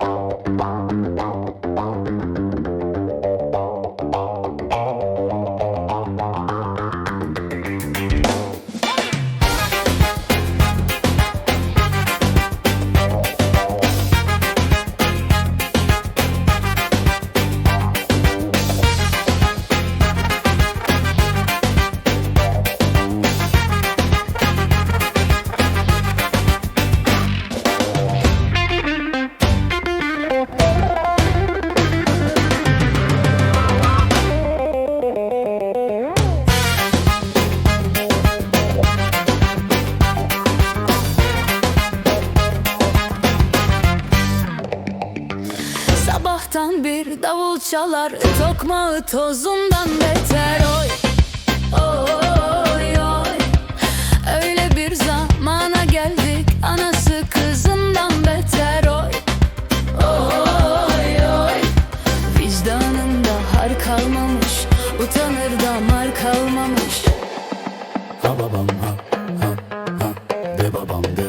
bum bum bum Sabahtan bir davul çalar Tokmağı tozundan beter. Oy Oy oy. Öyle bir zamana geldik Anası kızından beter. Oy Oy oy. Vicdanında har kalmamış Utanır damar kalmamış. Ha babam ha ha ha. De babam de